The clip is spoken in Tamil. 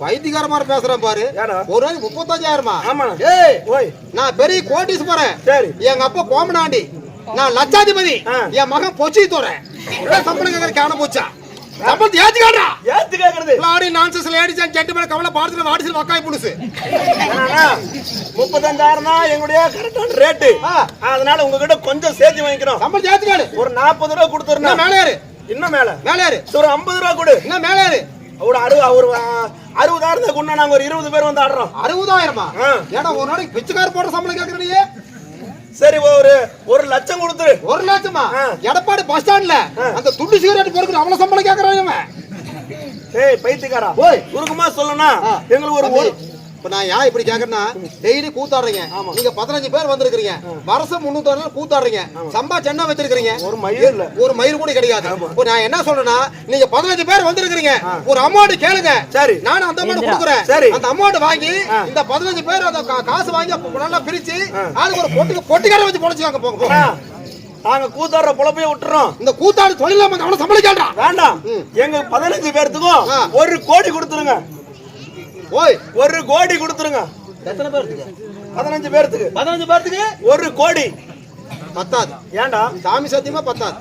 பைத்தியக்கார மாதிரி பேசுறேன் பாரு? ஒரு நாளைக்கு முப்பத்தஞ்சாயிரமா. ஏய் ஓய். நான் பெரிய கோட்டீஸ் போறேன் சரி. எங்க அப்பா கோமனாண்டி. நான் லட்சாதிபதி. என் மகன் பொச்சி தோறேன் சம்பளம் கேட்கற காண போச்சா? சம்பளத்தை ஏத்தி காட்டுறா ஏத்து கேக்குறது. லாடி நான்சஸ் லேடிஸ் அண்ட் ஜென்டில்மேன் கவலை பாடத்துல வாடிசில் வக்காய் என்னண்ணா, முப்பத்தஞ்சாயிரம் தான் எங்களுடைய கரெக்டான ரேட்டு. அதனால உங்ககிட்ட கொஞ்சம் சேர்த்து வாங்கிக்கிறோம். சம்பளத்தை ஏத்தி காடு ஒரு நாற்பது ரூபா கொடுத்துருந்தா மேலே இன்னும் மேல. மேலே ஒரு ஐம்பது ரூபா கொடு. என்ன மேலே ஒரு அறு ஒரு ஆ, அறுபதாயிரத்துக்கு கொண்டு நாங்க ஒரு இருபது பேர் வந்து ஆடுறோம் அறுபதாயிரமா. ஏடா ஒரு நாளைக்கு பிச்சைக்கார போடுற சம்பளம் கேட்கற நீ சரி ஒரு ஒரு லட்சம் கொடுத்துரு ஒரு லட்சமா. எடப்பாடி பஸ் ஸ்டாண்ட்ல. அந்த துண்டு சிகரெட் பொறுக்கிற அவ்வளவு சம்பளம் கேட்கறான் ஏய் பைத்தியக்காரா ஓய். சுருக்கமா சொல்லணும்னா ஆ. எங்களுக்கு ஒரு இப்ப நான் ஏன் இப்படி கேக்குறேன்னா டெய்லி கூத்தாடுறீங்க. நீங்க பதினஞ்சு பேர் வந்திருக்கீங்க வருஷம் முன்னூத்தி நாள் கூத்தாடுறீங்க சம்பா சென்னை வச்சிருக்கீங்க ஒரு மயில் இல்ல. ஒரு மயில் கூட கிடையாது. இப்போ நான் என்ன சொல்றேன்னா நீங்க பதினஞ்சு பேர் வந்திருக்கீங்க ஒரு அமௌண்ட் கேளுங்க. சரி. நானும் அந்த அமௌண்ட் கொடுக்குறேன். சரி. அந்த அமௌண்ட் வாங்கி இந்த பதினஞ்சு பேர் அந்த கா- காசு வாங்கி அப்ப நல்லா பிரிச்சு ஆளுக்கு ஒரு பொட்டுக்கு பொட்டிக்கார வச்சு பொழைச்சுக்காங்க போங்க. நாங்க கூத்தாடுற பொழப்பைய விட்டுறோம். இந்த கூத்தாடு தொழில அவனை சம்பளிக்காண்டா வேண்டாம். எங்க பதினஞ்சு பேர்த்துக்கும் ஆ. ஒரு கோடி கொடுத்துருங்க. ஓய் ஒரு கோடி கொடுத்துருங்க. எத்தனை பேருக்கு பதினஞ்சு பேர்த்துக்கு. பதினஞ்சு பேர்த்துக்கு? ஒரு கோடி. பத்தாது. ஏன்டா? சாமி சத்தியமா பத்தாது.